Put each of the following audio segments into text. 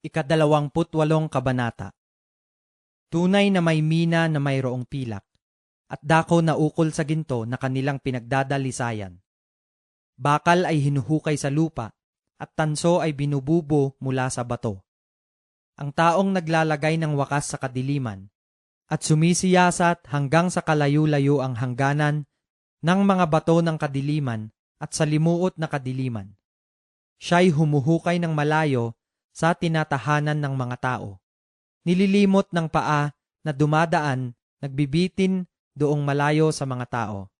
Ikadalawamput walong kabanata. Tunay na may mina na mayroong pilak, at dako na ukol sa ginto na kanilang pinagdadalisayan. Bakal ay hinuhukay sa lupa, at tanso ay binububo mula sa bato. Ang taong naglalagay ng wakas sa kadiliman, at sumisiyasat hanggang sa kalayo-layo ang hangganan ng mga bato ng kadiliman at sa limuot na kadiliman. Siya'y humuhukay ng malayo sa tinatahanan ng mga tao. Nililimot ng paa na dumadaan, nagbibitin doong malayo sa mga tao.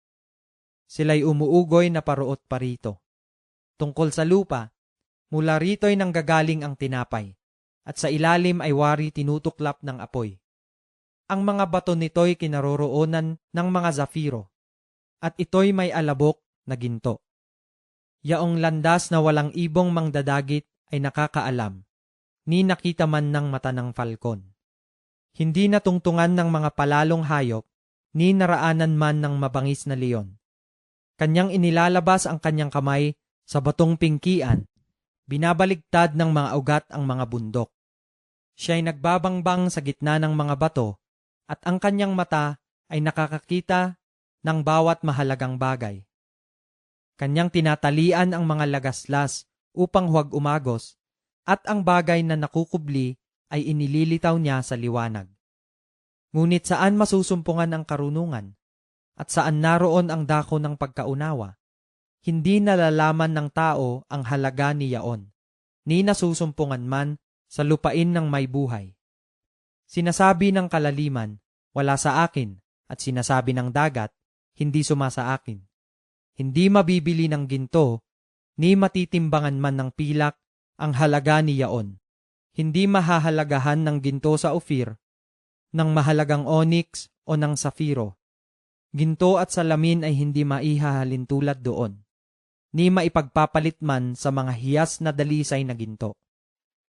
Sila'y umuugoy na paruot parito. Tungkol sa lupa, mula rito'y nanggagaling ang tinapay, at sa ilalim ay wari tinutuklap ng apoy. Ang mga bato nito'y kinaroroonan ng mga zafiro, at ito'y may alabok na ginto. Yaong landas na walang ibong mangdadagit ay nakakaalam, ni nakita man ng mata ng falcon. Hindi natungtungan ng mga palalong hayop, ni naraanan man ng mabangis na leon. Kanyang inilalabas ang kanyang kamay sa batong pingkian, binabaligtad ng mga ugat ang mga bundok. Siya'y nagbabangbang sa gitna ng mga bato, at ang kanyang mata ay nakakakita ng bawat mahalagang bagay. Kanyang tinatalian ang mga lagaslas upang huwag umagos, at ang bagay na nakukubli ay inililitaw niya sa liwanag. Ngunit saan masusumpungan ang karunungan? At saan naroon ang dako ng pagkaunawa? Hindi nalalaman ng tao ang halaga ni Yaon, ni nasusumpungan man sa lupain ng may buhay. Sinasabi ng kalaliman, wala sa akin, at sinasabi ng dagat, hindi sumasa akin. Hindi mabibili ng ginto, ni matitimbangan man ng pilak ang halaga ni Yaon. Hindi mahahalagahan ng ginto sa Ophir, ng mahalagang onyx o ng safiro. Ginto at salamin ay hindi maihahalin tulad doon, ni maipagpapalit man sa mga hiyas na dalisay na ginto.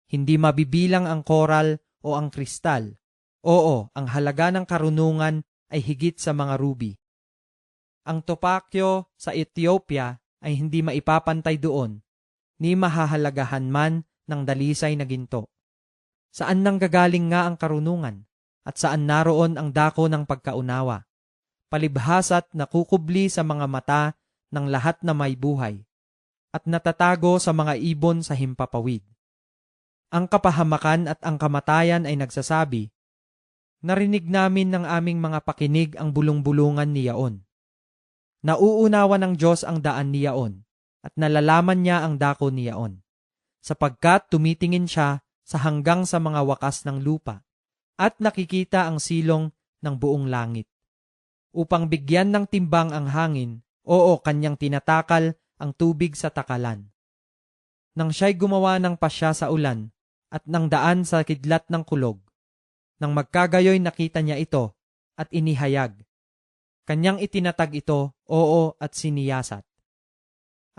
Hindi mabibilang ang koral o ang kristal. Oo, ang halaga ng karunungan ay higit sa mga ruby. Ang topakyo sa Ethiopia ay hindi maipapantay doon, ni mahahalagahan man ng dalisay na ginto. Saan nang gagaling nga ang karunungan, at saan naroon ang dako ng pagkaunawa? Palibhasa't nakukubli sa mga mata ng lahat na may buhay, at natatago sa mga ibon sa himpapawid. Ang kapahamakan at ang kamatayan ay nagsasabi, Narinig namin ng aming mga pakinig ang bulong-bulungan ni Yaon. Nauunawa ng Diyos ang daan ni Yaon, at nalalaman niya ang dako ni Yaon, sapagkat tumitingin siya sa hanggang sa mga wakas ng lupa, at nakikita ang silong ng buong langit. Upang bigyan ng timbang ang hangin, oo kanyang tinatakal ang tubig sa takalan. Nang siya'y gumawa ng pasya sa ulan, at ng daan sa kidlat ng kulog, nang magkagayoy nakita niya ito at inihayag. Kanyang itinatag ito, oo at siniyasat.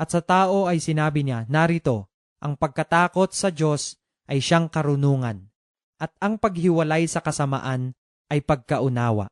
At sa tao ay sinabi niya, narito, ang pagkatakot sa Diyos ay siyang karunungan, at ang paghiwalay sa kasamaan ay pagkaunawa.